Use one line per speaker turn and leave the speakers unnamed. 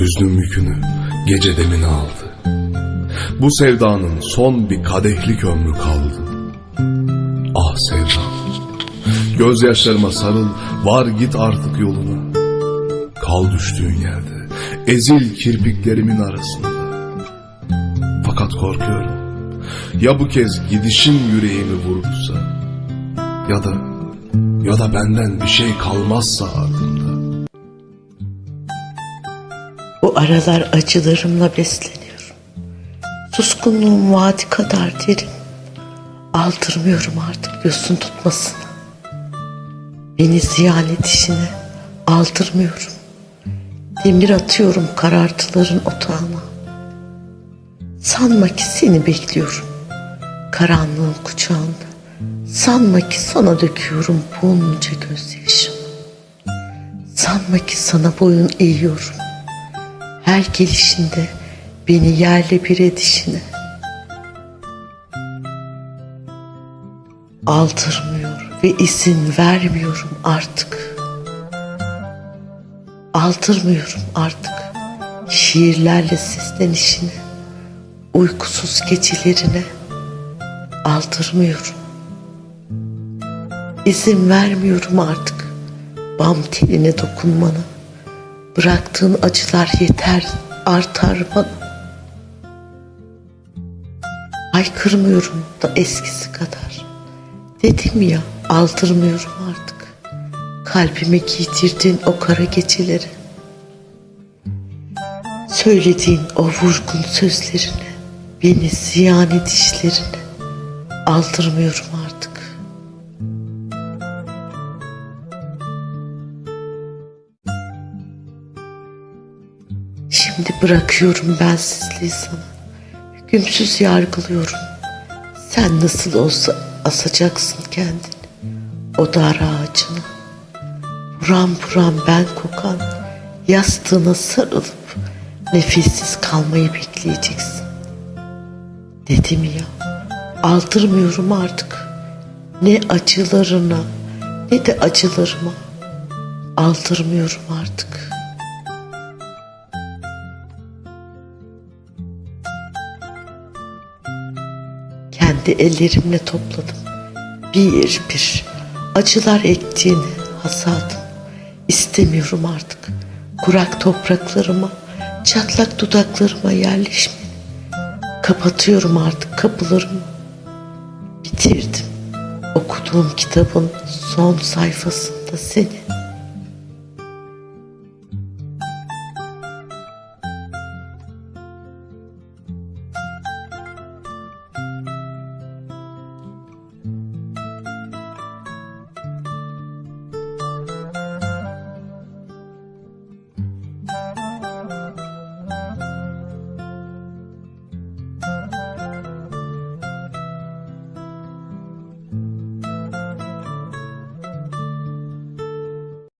Hüznün yükünü gece demine aldı. Bu sevdanın son bir kadehlik ömrü kaldı. Ah sevdam, gözyaşlarıma sarıl, var git artık yoluna. Kal düştüğün yerde, ezil kirpiklerimin arasında. Fakat korkuyorum, ya bu kez gidişin yüreğimi vurursa, ya da, ya da benden bir şey kalmazsa ardımda.
Aralar acılarımla besleniyorum. Suskunluğum vadi kadar derin. Aldırmıyorum artık yosun tutmasına. Beni ziyan edişine aldırmıyorum. Demir atıyorum karartıların otağına. Sanma ki seni bekliyorum. Karanlığın kucağında. Sanma ki sana döküyorum bunca gözyaşımı. Sanma ki sana boyun eğiyorum. Her gelişinde beni yerle bir edişine. Aldırmıyor ve izin vermiyorum artık. Aldırmıyorum artık şiirlerle seslenişine, uykusuz gecelerine. Aldırmıyorum. İzin vermiyorum artık bam teline dokunmana. Bıraktığın acılar yeter, artar bana. Haykırmıyorum da eskisi kadar. Dedim ya, aldırmıyorum artık. Kalbime giydirdin o kara geceleri. Söylediğin o vurgun sözlerine, beni ziyan edişlerine aldırmıyorum artık. Şimdi bırakıyorum bensizliği sana. Hükümsüz yargılıyorum. Sen nasıl olsa asacaksın kendini. O dar ağacına. Buram buram ben kokan yastığına sarılıp nefessiz kalmayı bekleyeceksin. Dedim ya aldırmıyorum artık. Ne acılarına ne de acılarıma aldırmıyorum artık.'' Kendi ellerimle topladım. Bir bir acılar ektiğini hasadım. İstemiyorum artık kurak topraklarıma, çatlak dudaklarıma yerleşmeni. Kapatıyorum artık kapılarımı. Bitirdim okuduğum kitabın son sayfasında seni.